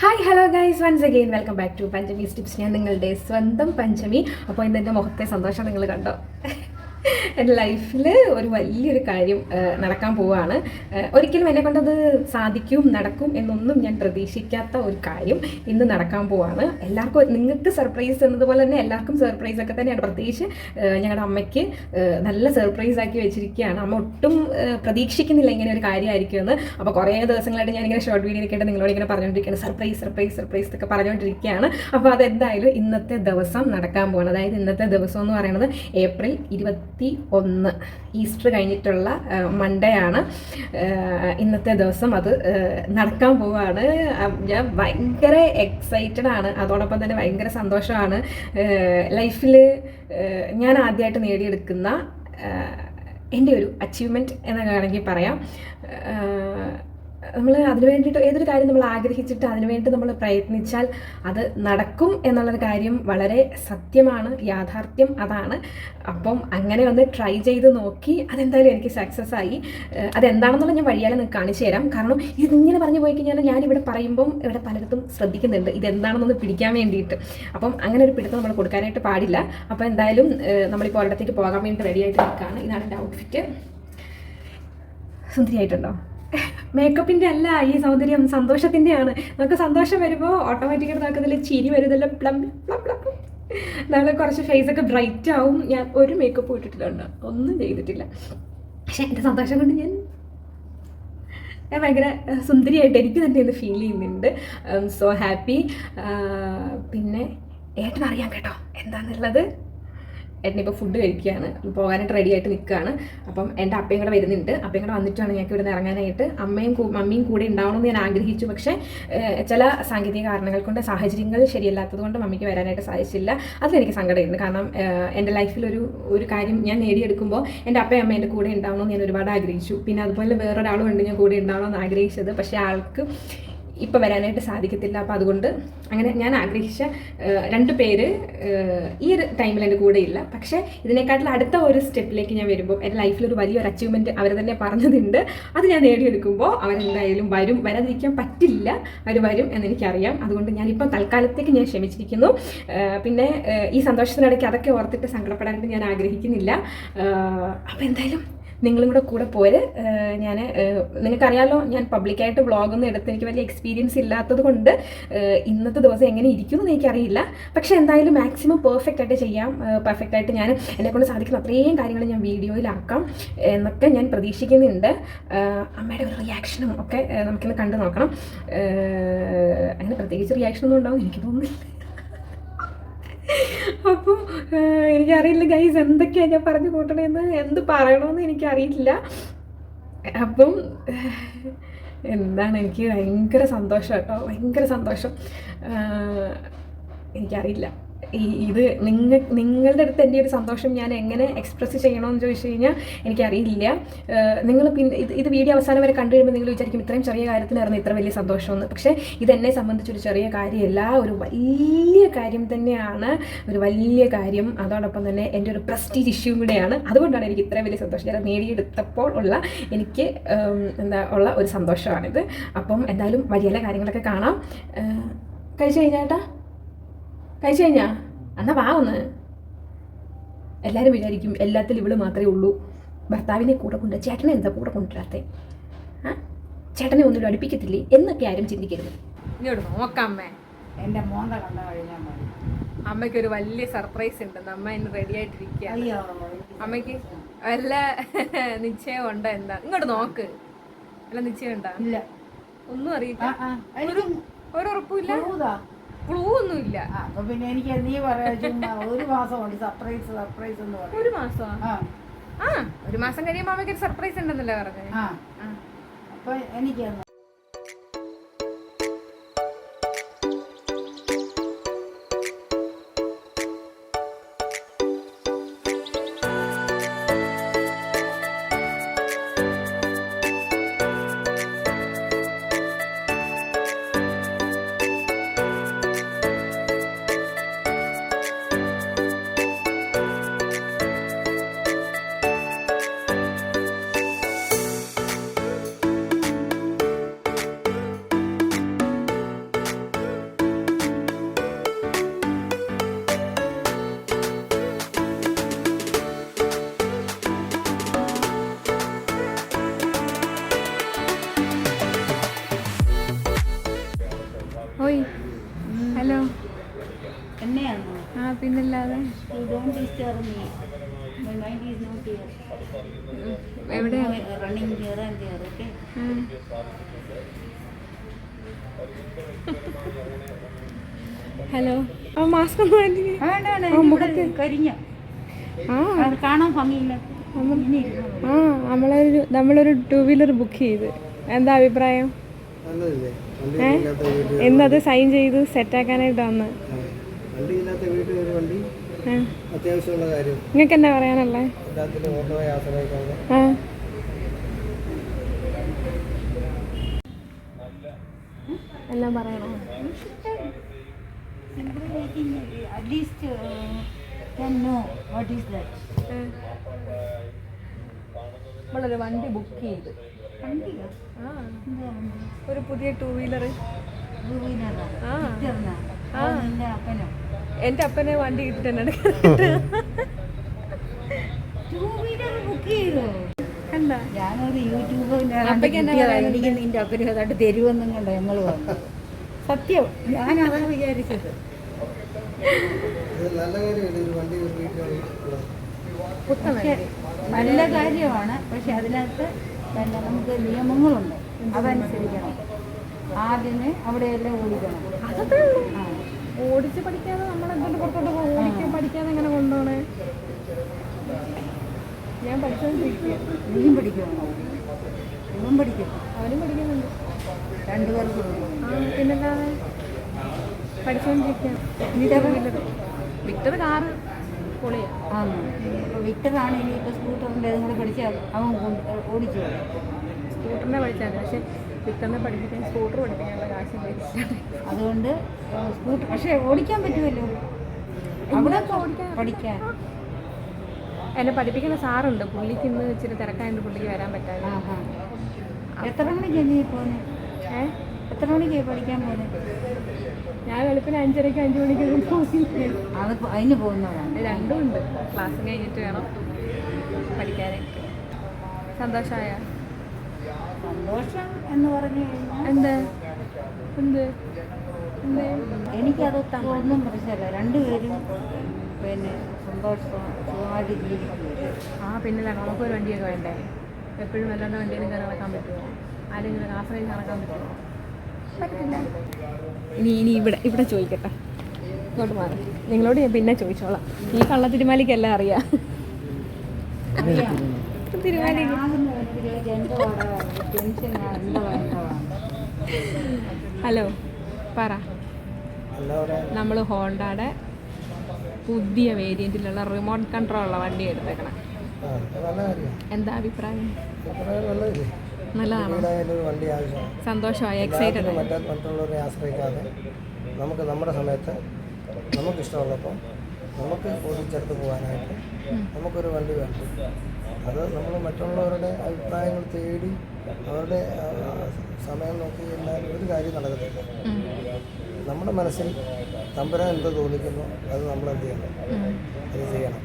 Hi hello guys once again welcome back to Panchami tips ഞാൻ നിങ്ങളുടെ സ്വന്തം പഞ്ചമി അപ്പോൾ ഇന്ന് മുഖത്തെ സന്തോഷം നിങ്ങൾ കണ്ടോ? എന്റെ ലൈഫിൽ ഒരു വലിയൊരു കാര്യം നടക്കാൻ പോവുകയാണ് ഒരിക്കലും എന്നെ കൊണ്ടത് സാധിക്കും നടക്കും എന്നൊന്നും ഞാൻ പ്രതീക്ഷിക്കാത്ത ഒരു കാര്യം ഇന്ന് നടക്കാൻ പോവാണ്. എല്ലാവർക്കും നിങ്ങൾക്ക് സർപ്രൈസ് എന്നതുപോലെ തന്നെ എല്ലാവർക്കും സർപ്രൈസ് ഒക്കെ തന്നെയാണ്. പ്രത്യേകിച്ച് ഞങ്ങളുടെ അമ്മയ്ക്ക് നല്ല സർപ്രൈസ് ആക്കി വെച്ചിരിക്കുകയാണ്. അമ്മ ഒട്ടും പ്രതീക്ഷിക്കുന്നില്ല ഇങ്ങനെ ഒരു കാര്യമായിരിക്കുമെന്ന്. അപ്പോൾ കുറേ ദിവസങ്ങളായിട്ട് ഞാനിങ്ങനെ ഷോർട്ട് വീഡിയോ കേട്ട് നിങ്ങളോട് ഇങ്ങനെ പറഞ്ഞുകൊണ്ടിരിക്കുകയാണ് സർപ്രൈസ് സർപ്രൈസ് സർപ്രൈസ് എന്നൊക്കെ പറഞ്ഞുകൊണ്ടിരിക്കുകയാണ് അപ്പോൾ അതെന്തായാലും ഇന്നത്തെ ദിവസം നടക്കാൻ പോകണം അതായത് ഇന്നത്തെ ദിവസം എന്ന് പറയുന്നത് ഏപ്രിൽ ഇരുപത്തി ഒന്ന് ഈസ്റ്റർ കഴിഞ്ഞിട്ടുള്ള മൺഡേ ആണ് ഇന്നത്തെ ദിവസം അത് നടക്കാൻ പോവാണ്. ഞാൻ ഭയങ്കര എക്സൈറ്റഡ് ആണ്. അതോടൊപ്പം തന്നെ ഭയങ്കര സന്തോഷമാണ്. ലൈഫിൽ ഞാൻ ആദ്യമായിട്ട് നേടിയെടുക്കുന്ന എന്റെ ഒരു അച്ചീവ്മെന്റ് എന്നൊക്കെ വേണമെങ്കിൽ പറയാം. നമ്മൾ അതിനു വേണ്ടിയിട്ട് ഏതൊരു കാര്യം നമ്മൾ ആഗ്രഹിച്ചിട്ട് അതിനു വേണ്ടി നമ്മൾ പ്രയത്നിച്ചാൽ അത് നടക്കും എന്നുള്ളൊരു കാര്യം വളരെ സത്യമാണ് യാഥാർത്ഥ്യം അതാണ്. അപ്പം അങ്ങനെ ഒന്ന് ട്രൈ ചെയ്ത് നോക്കി അതെന്തായാലും എനിക്ക് സക്സസ് ആയി. അതെന്താണെന്നുള്ള ഞാൻ വഴിയാലെ നിങ്ങൾക്ക് കാണിച്ചു തരാം. കാരണം ഇതിങ്ങനെ പറഞ്ഞു പോയി കഴിഞ്ഞാൽ ഞാനിവിടെ പറയുമ്പം ഇവിടെ പലയിടത്തും ശ്രദ്ധിക്കുന്നുണ്ട് ഇതെന്താണെന്നൊന്ന് പിടിക്കാൻ വേണ്ടിയിട്ട്. അപ്പം അങ്ങനെ ഒരു പിടുത്തം നമ്മൾ കൊടുക്കാനായിട്ട് പാടില്ല. അപ്പം എന്തായാലും നമ്മളിപ്പോൾ ഒരിടത്തേക്ക് പോകാൻ വേണ്ടി റെഡിയായിട്ട് നിൽക്കുകയാണ് ഇതാണ് എന്റെ ഔട്ട്ഫിറ്റ് സുന്ദരിയായിട്ടുണ്ടോ? മേക്കപ്പിന്റെ അല്ല ഈ സൗന്ദര്യം സന്തോഷത്തിന്റെയാണ് നമുക്ക് സന്തോഷം വരുമ്പോൾ ഓട്ടോമാറ്റിക്കായിട്ട് നമുക്ക് അതിൽ ചിരി വരുന്നില്ല. പ്ലം പ്ലം പ്ലം നമ്മൾ കുറച്ച് ഒക്കെ ബ്രൈറ്റ് ആവും. ഞാൻ ഒരു മേക്കപ്പ് ഇട്ടിട്ടില്ല ഒന്നും ചെയ്തിട്ടില്ല. പക്ഷെ എന്റെ സന്തോഷം കൊണ്ട് ഞാൻ ഞാൻ ഭയങ്കര സുന്ദരിയായിട്ട് എനിക്ക് തന്നെ ഇത് ഫീൽ ചെയ്യുന്നുണ്ട്. സോ ഹാപ്പി പിന്നെ ഏട്ടനറിയാം കേട്ടോ എന്താണെന്നുള്ളത് ഏട്ടനിപ്പോൾ ഫുഡ് കഴിക്കുകയാണ്. പോകാനായിട്ട് റെഡി ആയിട്ട് നിൽക്കുകയാണ് അപ്പം എന്റെ അപ്പയും കൂടെ വരുന്നുണ്ട്. അപ്പയും കൂടെ വന്നിട്ടാണ് ഞങ്ങൾക്ക് ഇവിടെ ഇറങ്ങാനായിട്ട്. അമ്മയും മമ്മിയും കൂടെ ഉണ്ടാവണമെന്ന് ഞാൻ ആഗ്രഹിച്ചു. പക്ഷേ ചില സാങ്കേതിക കാരണങ്ങൾ കൊണ്ട് സാഹചര്യങ്ങൾ ശരിയല്ലാത്തത് കൊണ്ട് മമ്മിക്ക് വരാനായിട്ട് സാധിച്ചില്ല. അതിലെനിക്ക് സങ്കടമുണ്ട്. കാരണം എന്റെ ലൈഫിലൊരു ഒരു കാര്യം ഞാൻ നേടിയെടുക്കുമ്പോൾ എന്റെ അപ്പയും അമ്മ എന്റെ കൂടെ ഉണ്ടാവണമെന്ന് ഞാൻ ഒരുപാട് ആഗ്രഹിച്ചു. പിന്നെ അതുപോലെ വേറൊരാളും ഉണ്ട് ഞാൻ കൂടെ ഉണ്ടാവണമെന്ന് ആഗ്രഹിച്ചത്. പക്ഷേ ആൾക്ക് ഇപ്പം വരാനായിട്ട് സാധിക്കത്തില്ല. അപ്പോൾ അതുകൊണ്ട് അങ്ങനെ ഞാൻ ആഗ്രഹിച്ച രണ്ട് പേര് ഈ ഒരു ടൈമിൽ എന്റെ കൂടെ ഇല്ല. പക്ഷേ ഇതിനെക്കാട്ടിൽ അടുത്ത ഒരു സ്റ്റെപ്പിലേക്ക് ഞാൻ വരുമ്പോൾ എന്റെ ലൈഫിൽ ഒരു വലിയൊരു അച്ചീവ്മെന്റ് അവർ തന്നെ പറഞ്ഞതുണ്ട് അത് ഞാൻ നേടിയെടുക്കുമ്പോൾ അവരെന്തായാലും വരും. വരാതിരിക്കാൻ പറ്റില്ല. അവർ വരും എന്നെനിക്കറിയാം. അതുകൊണ്ട് ഞാനിപ്പോൾ തൽക്കാലത്തേക്ക് ഞാൻ ക്ഷമിച്ചിരിക്കുന്നു. പിന്നെ ഈ സന്തോഷത്തിനിടയ്ക്ക് അതൊക്കെ ഓർത്തിട്ട് സങ്കടപ്പെടാനായിട്ട് ഞാൻ ആഗ്രഹിക്കുന്നില്ല. അപ്പോൾ എന്തായാലും നിങ്ങളും കൂടെ കൂടെ പോര്. ഞാൻ നിങ്ങൾക്കറിയാലോ ഞാൻ പബ്ലിക്കായിട്ട് വ്ളോഗൊന്നും എടുത്ത് എനിക്ക് വലിയ എക്സ്പീരിയൻസ് ഇല്ലാത്തത് കൊണ്ട് ഇന്നത്തെ ദിവസം എങ്ങനെ ഇരിക്കുമെന്ന് എനിക്കറിയില്ല. പക്ഷേ എന്തായാലും മാക്സിമം പെർഫെക്റ്റ് ആയിട്ട് ചെയ്യാം. പെർഫെക്റ്റ് ആയിട്ട് ഞാൻ എന്നെക്കൊണ്ട് സാധിക്കുന്ന അത്രയും കാര്യങ്ങൾ ഞാൻ വീഡിയോയിലാക്കാം എന്നൊക്കെ ഞാൻ പ്രതീക്ഷിക്കുന്നുണ്ട്. അമ്മയുടെ ഒരു റിയാക്ഷനും ഒക്കെ നമുക്കിന്ന് കണ്ടു നോക്കണം. അങ്ങനെ പ്രത്യേകിച്ച് റിയാക്ഷനൊന്നും ഉണ്ടാവും എനിക്ക് തോന്നുന്നില്ല. അപ്പോൾ എനിക്കറിയില്ല ഗൈസ് എന്തൊക്കെയാണ് ഞാൻ പറഞ്ഞു കൂട്ടണേന്ന്. എന്ത് പറയണമെന്ന് എനിക്കറിയില്ല. അപ്പം എന്താണ് എനിക്ക് ഭയങ്കര സന്തോഷം കേട്ടോ. ഭയങ്കര സന്തോഷം. എനിക്കറിയില്ല. ഇത് നിങ്ങൾ നിങ്ങളുടെ അടുത്ത് എന്റെ ഒരു സന്തോഷം ഞാൻ എങ്ങനെ എക്സ്പ്രസ് ചെയ്യണമെന്ന് ചോദിച്ചു കഴിഞ്ഞാൽ എനിക്കറിയില്ല. നിങ്ങൾ പിന്നെ ഇത് ഇത് വീഡിയോ അവസാനം വരെ കണ്ടു കഴിയുമ്പോൾ നിങ്ങൾ വിചാരിക്കും ഇത്രയും ചെറിയ കാര്യത്തിനായിരുന്നു ഇത്ര വലിയ സന്തോഷമെന്ന്. പക്ഷേ ഇതെന്നെ സംബന്ധിച്ചൊരു ചെറിയ കാര്യമല്ല ഒരു വലിയ കാര്യം തന്നെയാണ് ഒരു വലിയ കാര്യം. അതോടൊപ്പം തന്നെ എന്റെ ഒരു പ്രസ്റ്റീജ് ഇഷ്യൂ കൂടെയാണ്. അതുകൊണ്ടാണ് എനിക്ക് ഇത്രയും വലിയ സന്തോഷം. ഞാൻ നേടിയെടുത്തപ്പോൾ ഉള്ള എനിക്ക് എന്താ ഉള്ള ഒരു സന്തോഷമാണിത്. അപ്പം എന്തായാലും വലിയ കാര്യങ്ങളൊക്കെ കാണാം. കഴിച്ചു കഴിഞ്ഞാട്ടാ കഴിച്ചു കഴിഞ്ഞാ? എന്നാ വാ ഒന്ന്. എല്ലാവരും വിചാരിക്കും എല്ലാത്തിൽ ഇവൾ മാത്രമേ ഉള്ളൂ. ഭർത്താവിനെ കൂടെ കൊണ്ട് ചേട്ടനെ എന്താ കൂടെ കൊണ്ടുവരാത്തെ? ആ? ചേട്ടനെ ഒന്നും അടുപ്പിക്കത്തില്ലേ? എന്നൊക്കെ ആരും ചിന്തിക്കരുത്. ഇങ്ങോട്ട് നോക്കാമ്മേ എന്റെ മോന്ത കണ്ട കഴിഞ്ഞാൽ മതി. അമ്മയ്ക്ക് ഒരു വലിയ സർപ്രൈസ് ഉണ്ട്. അമ്മ ഇന്ന് റെഡി ആയിട്ടിരിക്കുക അമ്മയ്ക്ക് വല്ല നിശ്ചയം ഉണ്ടോ എന്താ? ഇങ്ങോട്ട് നോക്ക്. വല്ല നിശ്ചയം ഉണ്ടോ? ഇല്ല. ഒന്നും അറിയില്ല. ഒരു ഉറപ്പില്ല. ക്ലൂ ഒന്നും ഇല്ല അപ്പൊ പിന്നെ എനിക്ക് നീ പറയാ ചുമ്മാ ഒരു മാസം കൊണ്ട് സർപ്രൈസ് സർപ്രൈസ് എന്ന് പറയും. ഒരു മാസം ആ. ഒരു മാസം കഴിയുമ്പോൾ അമ്മയ്ക്ക് ഒരു സർപ്രൈസ് ഉണ്ടെന്നല്ലേ പറഞ്ഞത് അപ്പൊ എനിക്ക് You don't disturb me. My mind is not here. എവിടെയാണ് I'm running here and there, okay? Hello. ആ മാസ്ക് ഒന്ന് മാറ്റി. വേണ്ട വേണ്ട ആ, ഇവിടെ മുഖത്ത്. കരിഞ്ഞ. ആ. അത് കാണാൻ ഭംഗിയില്ല. ഇനി ഇരുന്നോ. ആ നമ്മളൊരു നമ്മളൊരു ടു വീലർ ബുക്ക് ചെയ്ത്. എന്താ അഭിപ്രായം? നല്ലതല്ലേ? ഏ? എന്നത് സൈൻ ചെയ്ത് സെറ്റാക്കാനായിട്ട് വന്ന്. വണ്ടി വീട്ടിൽ ഒരു നിങ്ങൾക്ക് എന്നാ പറയാനുള്ളത് എല്ലാം പറയണോ? Uh, at least can know what is that. നമ്മളൊരു വണ്ടി ബുക്ക് ചെയ്ത്. എന്താ? ഒരു പുതിയ ടൂ വീലർ ടൂ വീലർ ആ? അപ്പനോ? എന്റെ അപ്പനെ വണ്ടി കിട്ടിട്ടുണ്ട് ടൂ വീലർ ബുക്ക് ചെയ്തോ? കണ്ട? ഞാനൊരു നിന്റെ അപ്പന് ഏതാണ്ട് തരുമെന്നും കണ്ട? ഞങ്ങൾ വന്നു. സത്യം. ഞാൻ അതാ വിചാരിച്ചത് നല്ല പക്ഷെ കാര്യമാണ്. പക്ഷെ അതിനകത്ത് പിന്നെ നമുക്ക് നിയമങ്ങളുണ്ട്. അതനുസരിക്കണം. ആദ്യമേ അവിടെയെല്ലാം ഓടിക്കണം. ആ. ഓടിച്ച് പഠിക്കാതെ നമ്മൾ എന്തുകൊണ്ട് പുറത്തോട്ട് പോകും? ഓടിക്കാൻ പഠിക്കാതെ എങ്ങനെ കൊണ്ടുപോണേ ഞാൻ പഠിച്ചോണ്ടിരിക്കുക നീയും പഠിക്കണം ഇവൻ പഠിക്കണം അവനും പഠിക്കുന്നുണ്ട്. രണ്ടുപേർക്കും പിന്നല്ലാതെ പഠിച്ചോണ്ടിരിക്കുക വിക്ടർ? കാറ് പൊളിയാ. ആണ് അപ്പോൾ വിക്ടറാണ് ഇനി സ്കൂട്ടറിന്റെ അതും കൂടെ പഠിച്ചാൽ അവൻ ഓടിച്ചു. സ്കൂട്ടറിനെ പഠിച്ചാൽ പക്ഷെ വിക്ടറിനെ പഠിപ്പിക്കാൻ സ്കൂട്ടർ പഠിപ്പിക്കാനുള്ള കാശ് അതുകൊണ്ട് സ്കൂട്ടർ പക്ഷേ ഓടിക്കാൻ പറ്റുമല്ലോ? അവിടെ പഠിക്കാൻ? എന്നെ പഠിപ്പിക്കുന്ന സാറുണ്ട്. പുള്ളിക്ക് ഇന്ന് ഇച്ചിരി തിരക്കായതുകൊണ്ട് പുള്ളിക്ക് വരാൻ പറ്റാതെ. എത്ര മണിക്കാണ് നീ ഏ? എത്ര മണിക്കാണ് പഠിക്കാൻ പോകുന്നത് ഞാൻ വെളുപ്പിന് അഞ്ചരയ്ക്ക് അഞ്ച് മണിക്ക് അത് അതിന് പോകുന്നതാണ് രണ്ടും ഉണ്ട്. ക്ലാസ് കഴിഞ്ഞിട്ട് വേണം പഠിക്കാനായിട്ട്. സന്തോഷമായ സന്തോഷം എന്ന് പറഞ്ഞു കഴിഞ്ഞാൽ എന്ത്? എന്ത്? എന്ത്? എനിക്കതൊക്കെ ഒന്നും പ്രശ്നമല്ല. രണ്ടുപേരും പിന്നെ സന്തോഷം സുഖമായിട്ട് ജീവിക്കും ആ പിന്നില്ല നമുക്കൊരു വണ്ടിയൊക്കെ വേണ്ടേ? എപ്പോഴും വല്ലാണ്ട് വണ്ടിയിൽ കയറി നടക്കാൻ പറ്റുമോ? ആരെങ്കിലും ആശ്രയിച്ച് നടക്കാൻ പറ്റുമോ? പറ്റില്ല ഇനി ഇനി ഇവിടെ ഇവിടെ ചോദിക്കട്ടെ. ഇങ്ങോട്ട് മാറി. നിങ്ങളോട് ഞാൻ പിന്നെ ചോദിച്ചോളാം. ഈ കള്ളത്തിരുമാലിക്കെല്ലാം അറിയാം. തിരുമാലി ഹലോ പറ. നമ്മൾ ഹോണ്ടയുടെ പുതിയ വേരിയന്റിലുള്ള റിമോട്ട് കൺട്രോൾ ഉള്ള വണ്ടി എടുത്തേക്കണം. എന്താ അഭിപ്രായം? നല്ലതാണ്? സന്തോഷമായി? എക്സൈറ്റഡ് മറ്റുള്ളവരെ ആശ്രയിക്കാതെ നമുക്ക് നമ്മുടെ സമയത്ത് നമുക്കിഷ്ടമുള്ളപ്പോൾ നമുക്ക് ഓടിച്ചെടുത്ത് പോകാനായിട്ട് നമുക്കൊരു വണ്ടി വേണം. അത് നമ്മൾ മറ്റുള്ളവരുടെ അഭിപ്രായങ്ങൾ തേടി അവരുടെ സമയം നോക്കി എന്നാൽ ഒരു കാര്യം നടക്കത്തില്ല. നമ്മുടെ മനസ്സിൽ തമ്പുരാൻ എന്ത് തോന്നിക്കുന്നു അത് നമ്മൾ എന്ത് ചെയ്യണം അത് ചെയ്യണം.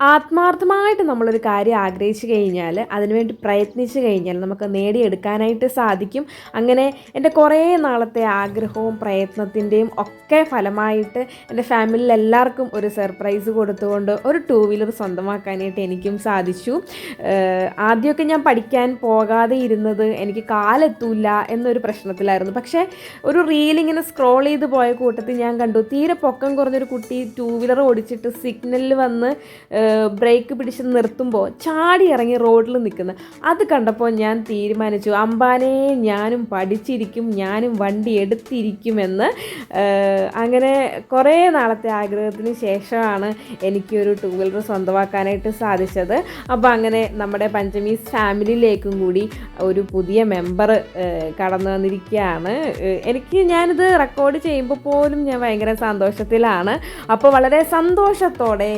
ആത്മാർത്ഥമായിട്ട് നമ്മളൊരു കാര്യം ആഗ്രഹിച്ചു കഴിഞ്ഞാൽ അതിനുവേണ്ടി പ്രയത്നിച്ചു കഴിഞ്ഞാൽ നമുക്ക് നേടിയെടുക്കാനായിട്ട് സാധിക്കും. അങ്ങനെ എന്റെ കുറേ നാളത്തെ ആഗ്രഹവും പ്രയത്നത്തിന്റെയും ഒക്കെ ഫലമായിട്ട് എന്റെ ഫാമിലിയിൽ എല്ലാവർക്കും ഒരു സർപ്രൈസ് കൊടുത്തുകൊണ്ട് ഒരു ടൂ വീലർ സ്വന്തമാക്കാനായിട്ട് എനിക്കും സാധിച്ചു. ആദ്യമൊക്കെ ഞാൻ പഠിക്കാൻ പോകാതെ ഇരുന്നത് എനിക്ക് കാലെത്തൂല എന്നൊരു പ്രശ്നത്തിലായിരുന്നു. പക്ഷേ ഒരു റീൽ ഇങ്ങനെ സ്ക്രോൾ ചെയ്ത് പോയ കൂട്ടത്തിൽ ഞാൻ കണ്ടു. തീരെ പൊക്കം കുറഞ്ഞൊരു കുട്ടി ടൂ വീലർ ഓടിച്ചിട്ട് സിഗ്നലിൽ വന്ന് ബ്രേക്ക് പിടിച്ച് നിർത്തുമ്പോൾ ചാടി ഇറങ്ങി റോഡിൽ നിൽക്കുന്ന. അത് കണ്ടപ്പോൾ ഞാൻ തീരുമാനിച്ചു അമ്പാനെ ഞാനും പഠിച്ചിരിക്കും ഞാനും വണ്ടി എടുത്തിരിക്കുമെന്ന്. അങ്ങനെ കുറേ നാളത്തെ ആഗ്രഹത്തിന് ശേഷമാണ് എനിക്കൊരു ടൂ വീലർ സ്വന്തമാക്കാനായിട്ട് സാധിച്ചത്. അപ്പോൾ അങ്ങനെ നമ്മുടെ പഞ്ചമീസ് ഫാമിലിയിലേക്കും കൂടി ഒരു പുതിയ മെമ്പർ കടന്നു വന്നിരിക്കുകയാണ്. എനിക്ക് ഞാനിത് റെക്കോർഡ് ചെയ്യുമ്പോൾ പോലും ഞാൻ ഭയങ്കര സന്തോഷത്തിലാണ്. അപ്പോൾ വളരെ സന്തോഷത്തോടെ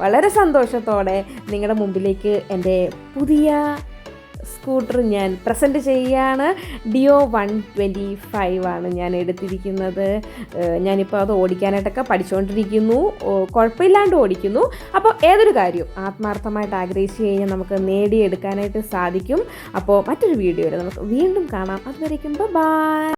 വളരെ സന്തോഷത്തോടെ നിങ്ങളുടെ മുമ്പിലേക്ക് എന്റെ പുതിയ സ്കൂട്ടർ ഞാൻ പ്രസന്റ് ചെയ്യുകയാണ്. ഡിയോ വൺ ട്വന്റി ഫൈവ് ആണ് ഞാൻ എടുത്തിരിക്കുന്നത്. ഞാനിപ്പോൾ അത് ഓടിക്കാനായിട്ടൊക്കെ പഠിച്ചുകൊണ്ടിരിക്കുന്നു. കുഴപ്പമില്ലാണ്ട് ഓടിക്കുന്നു. അപ്പോൾ ഏതൊരു കാര്യവും ആത്മാർത്ഥമായിട്ട് ആഗ്രഹിച്ചു കഴിഞ്ഞാൽ നമുക്ക് നേടിയെടുക്കാനായിട്ട് സാധിക്കും. അപ്പോൾ മറ്റൊരു വീഡിയോയിൽ നമുക്ക് വീണ്ടും കാണാം. അതുവരയ്ക്കും ബൈ